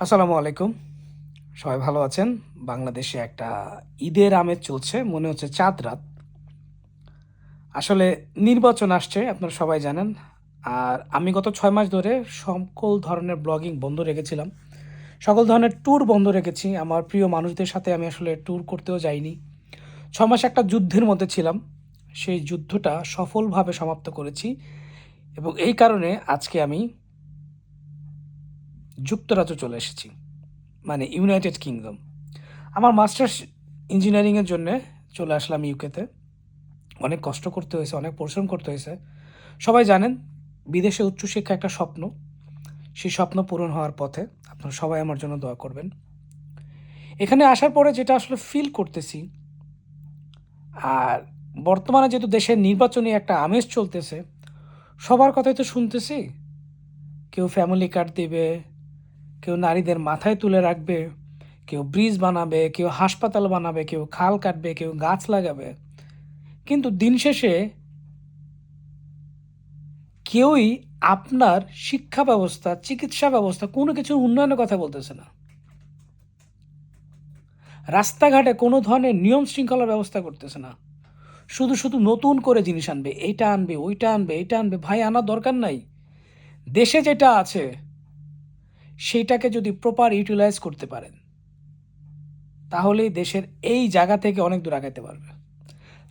আসসালামু আলাইকুম। সবাই ভালো আছেন? বাংলাদেশে একটা ঈদের আমেজ চলছে, মনে হচ্ছে চাঁদ রাত। আসলে নির্বাচন আসছে, আপনারা সবাই জানেন। আর আমি গত ছয় মাস ধরে সকল ধরনের ব্লগিং বন্ধ রেখেছিলাম। সকল ধরনের ট্যুর বন্ধ রেখেছি। আমার প্রিয় মানুষদের সাথে আমি আসলে ট্যুর করতেও যাইনি। ছ মাস একটা যুদ্ধের মধ্যে ছিলাম। সেই যুদ্ধটা সফলভাবে সমাপ্ত করেছি। এবং এই কারণে আজকে আমি যুক্তরাজ্য চলে এসেছি মানে ইউনাইটেড কিংডম আমার মাস্টার্স ইঞ্জিনিয়ারিংয়ের জন্য চলে আসলাম ইউকেতে অনেক কষ্ট করতে হয়েছে, অনেক পরিশ্রম করতে হয়েছে। সবাই জানেন, বিদেশে উচ্চশিক্ষা একটা স্বপ্ন। সেই স্বপ্ন পূরণ হওয়ার পথে আপনারা সবাই আমার জন্য দোয়া করবেন। এখানে আসার পরে যেটা আসলে ফিল করতেছি, আর বর্তমানে যেহেতু দেশের নির্বাচনী একটা আমেজ চলতেছে, সবার কথাই তো শুনতেছি, কেউ ফ্যামিলি কার্ড দেবে কেউ নারীদের মাথায় তুলে রাখবে, কেউ ব্রিজ বানাবে, কেউ হাসপাতাল বানাবে, কেউ খাল কাটবে, কেউ গাছ লাগাবে। কিন্তু দিন শেষে কেউই আপনার শিক্ষা ব্যবস্থা, চিকিৎসা ব্যবস্থা, কোনো কিছুর উন্নয়নের কথা বলতেছে না। রাস্তাঘাটে কোনো ধরনের নিয়ম শৃঙ্খলার ব্যবস্থা করতেছে না। শুধু শুধু নতুন করে জিনিস আনবে, এইটা আনবে, ওইটা আনবে, এইটা আনবে, ভাই, আনার দরকার নাই। দেশে যেটা আছে সেইটাকে যদি প্রপার ইউটিলাইজ করতে পারেন, তাহলেই দেশের এই জায়গা থেকে অনেক দূর আগাইতে পারবে।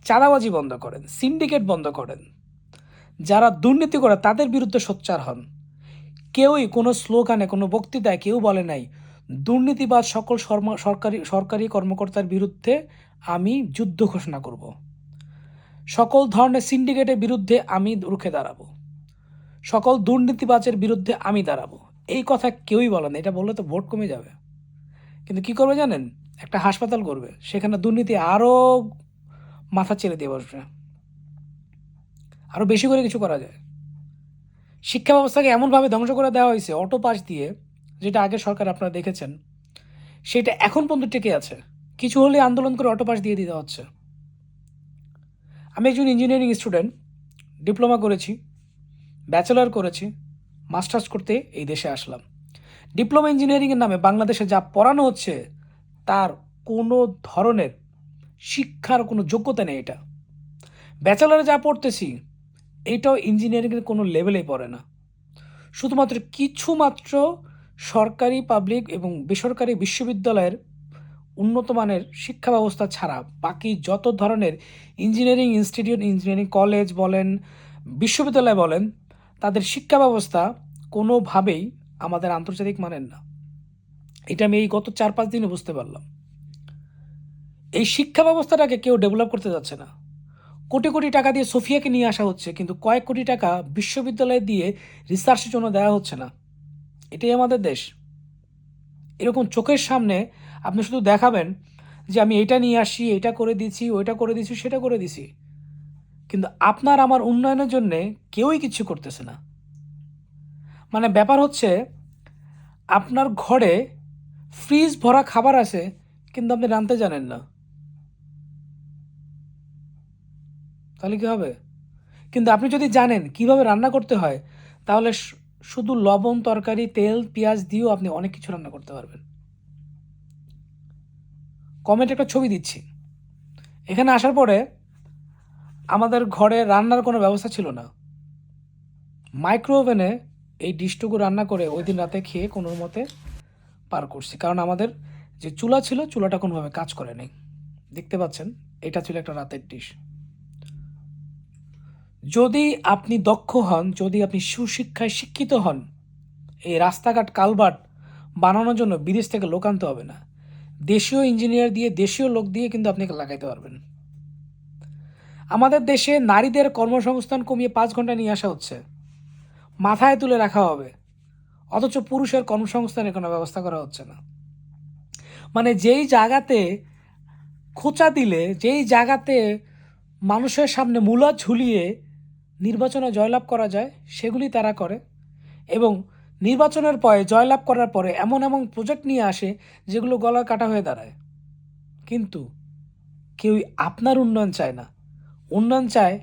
চাঁদাবাজি বন্ধ করেন সিন্ডিকেট বন্ধ করেন। যারা দুর্নীতি করে তাদের বিরুদ্ধে সোচ্চার হন। কেউই কোনো স্লোগানে, কোনো বক্তৃতায় কেউ বলে নাই দুর্নীতিবাদ সকল সরকারি সরকারি কর্মকর্তার বিরুদ্ধে আমি যুদ্ধ ঘোষণা করব। সকল ধরনের সিন্ডিকেটের বিরুদ্ধে আমি রুখে দাঁড়াবো। সকল দুর্নীতিবাজের বিরুদ্ধে আমি দাঁড়াবো। এই কথা কেউই বলে না, এটা বললে তো ভোট কমে যাবে। কিন্তু কি করবে জানেন? একটা হাসপাতাল করবে, সেখানে দুর্নীতি আরও মাথা ছেড়ে দিয়ে বসবে। আরও বেশি করে কিছু করা যায়। শিক্ষা ব্যবস্থাকে এমনভাবে ধ্বংস করে দেওয়া হয়েছে, অটো পাস দিয়ে, যেটা আগে সরকার আপনারা দেখেছেন, সেটা এখন পর্যন্ত টিকে আছে। কিছু হলে আন্দোলন করে অটো পাস দিয়ে দিতে হচ্ছে। আমি একজন ইঞ্জিনিয়ারিং স্টুডেন্ট ডিপ্লোমা করেছি ব্যাচেলার করেছি মাস্টার্স করতে এই দেশে আসলাম। ডিপ্লোমা ইঞ্জিনিয়ারিংয়ের নামে বাংলাদেশে যা পড়ানো হচ্ছে, তার কোনো ধরনের শিক্ষার কোনো যোগ্যতা নেই এটা। ব্যাচেলারে যা পড়তেছি, এটাও ইঞ্জিনিয়ারিংয়ের কোনো লেভেলেই পড়ে না। শুধুমাত্র কিছু মাত্র সরকারি পাবলিক এবং বেসরকারি বিশ্ববিদ্যালয়ের উন্নত মানের শিক্ষা ব্যবস্থা ছাড়া বাকি যত ধরনের ইঞ্জিনিয়ারিং ইনস্টিটিউট, ইঞ্জিনিয়ারিং কলেজ বলেন, বিশ্ববিদ্যালয় বলেন তাদের শিক্ষা ব্যবস্থা কোনোভাবেই আমাদের আন্তর্জাতিক মানের না। এটা আমি এই গত চার পাঁচ দিনে বুঝতে পারলাম। এই শিক্ষা ব্যবস্থাটাকে কেউ ডেভেলপ করতে যাচ্ছে না। কোটি কোটি টাকা দিয়ে সোফিয়াকে নিয়ে আসা হচ্ছে, কিন্তু কয়েক কোটি টাকা বিশ্ববিদ্যালয়ে দিয়ে রিসার্চের জন্য দেওয়া হচ্ছে না। এটাই আমাদের দেশ। এরকম চোখের সামনে আপনি শুধু দেখাবেন যে আমি এটা নিয়ে আসি, এটা করে দিচ্ছি ওইটা করে দিচ্ছি সেটা করে দিছি। কিন্তু আপনার আমার উন্নয়নের জন্যে কেউই কিছু করতেছে না। মানে ব্যাপার হচ্ছে, আপনার ঘরে ফ্রিজ ভরা খাবার আছে, কিন্তু আপনি রাঁধতে জানেন না। তাহলে কি হবে? কিন্তু আপনি যদি জানেন কীভাবে রান্না করতে হয়, তাহলে শুধু লবণ, তরকারি, তেল, পেঁয়াজ দিয়েও আপনি অনেক কিছু রান্না করতে পারবেন। কমেন্ট একটা ছবি দিচ্ছি। এখানে আসার পরে আমাদের ঘরে রান্নার কোনো ব্যবস্থা ছিল না। মাইক্রোওভেনে এই ডিশটুকু রান্না করে ওই দিন রাতে খেয়ে কোনো মতে পার করছি। কারণ আমাদের যে চুলা ছিল, চুলাটা কোনোভাবে কাজ করে নেই। দেখতে পাচ্ছেন, এটা ছিল একটা রাতের ডিশ। যদি আপনি দক্ষ হন, যদি আপনি সুশিক্ষায় শিক্ষিত হন, এই রাস্তাঘাট কালভার্ট বানানোর জন্য বিদেশ থেকে লোক আনতে হবে না। দেশীয় ইঞ্জিনিয়ার দিয়ে দেশীয় লোক দিয়ে কিন্তু আপনি লাগাইতে পারবেন। আমাদের দেশে নারীদের কর্মসংস্থান কমিয়ে পাঁচ ঘণ্টা নিয়ে আসা হচ্ছে। মাথায় তুলে রাখা হবে। অথচ পুরুষের কর্মসংস্থানের কোনো ব্যবস্থা করা হচ্ছে না। মানে যেই জায়গাতে খোঁচা দিলে, যেই জায়গাতে মানুষের সামনে মূলা ঝুলিয়ে নির্বাচনে জয়লাভ করা যায়, সেগুলি তারা করে। এবং নির্বাচনের পরে, জয়লাভ করার পরে এমন এমন প্রজেক্ট নিয়ে আসে, যেগুলো গলা কাটা হয়ে দাঁড়ায়। কিন্তু কেউই আপনার উন্নয়ন চায় না। উন্নয়ন চায়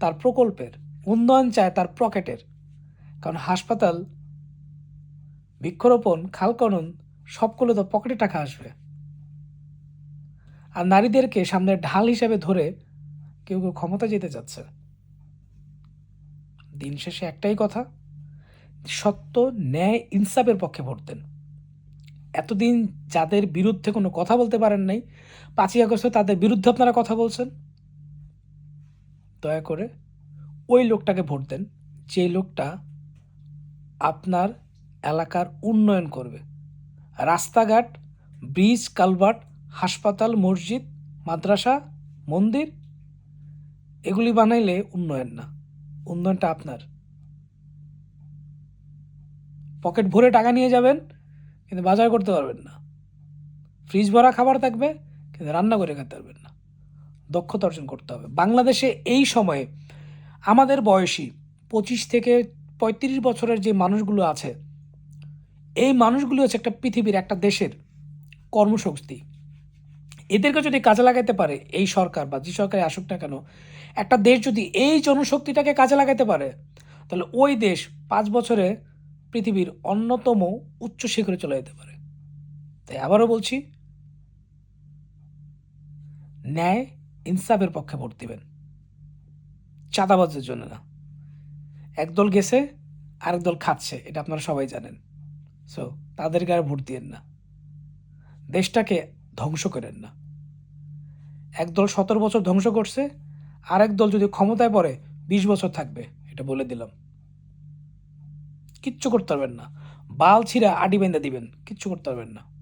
তার প্রকল্পের, উন্নয়ন চায় তার পকেটের। কারণ হাসপাতাল, বৃক্ষরোপণ, খাল খনন সব করলে তো পকেটে টাকা আসবে। আর নারীদেরকে সামনে ঢাল হিসাবে ধরে কেউ কেউ ক্ষমতা যেতে যাচ্ছে দিন শেষে একটাই কথা, সত্য, ন্যায়, ইনসাফের পক্ষে ভোট দেন। এতদিন যাদের বিরুদ্ধে কোনো কথা বলতে পারেন নাই, পাঁচই আগস্টে তাদের বিরুদ্ধে আপনারা কথা বলছেন। দয়া করে ওই লোকটাকে ভোট দেন, যে লোকটা আপনার এলাকার উন্নয়ন করবে। রাস্তাঘাট, ব্রিজ, কালভার্ট, হাসপাতাল, মসজিদ, মাদ্রাসা, মন্দির, এগুলি বানাইলে উন্নয়ন না। উন্নয়নটা আপনার। পকেট ভরে টাকা নিয়ে যাবেন, কিন্তু বাজার করতে পারবেন না। ফ্রিজ ভরা খাবার থাকবে, কিন্তু রান্না করে খেতে পারবেন না। দক্ষতা অর্জন করতে হবে। বাংলাদেশে এই সময়ে আমাদের বয়সী পঁচিশ থেকে পঁয়ত্রিশ বছরের যে মানুষগুলো আছে, এই মানুষগুলো হচ্ছে একটা পৃথিবীর, একটা দেশের কর্মশক্তি। এদেরকে যদি কাজে লাগাতে পারে এই সরকার বা যে সরকারে আসুক না কেন, একটা দেশ যদি এই জনশক্তিটাকে কাজে লাগাতে পারে, তাহলে ওই দেশ পাঁচ বছরে পৃথিবীর অন্যতম উচ্চ শিখরে চলে যেতে পারে। তাই আবারও বলছি, ন্যায় ইনসাফের পক্ষে ভোট দিবেন। চাঁদাবাজের জন্য না। একদল গেছে, আরেক দল খাচ্ছে, এটা আপনারা সবাই জানেন। সো তাদেরকে আর ভোট দিয়েন না। দেশটাকে ধ্বংস করেন না। একদল সতেরো বছর ধ্বংস করছে, আরেক দল যদি ক্ষমতায় পড়ে, বিশ বছর থাকবে, এটা বলে দিলাম। কিচ্ছু করতে পারবেন না। বাল ছিঁড়া আডি বেঁধে দিবেন, কিচ্ছু করতে পারবেন না।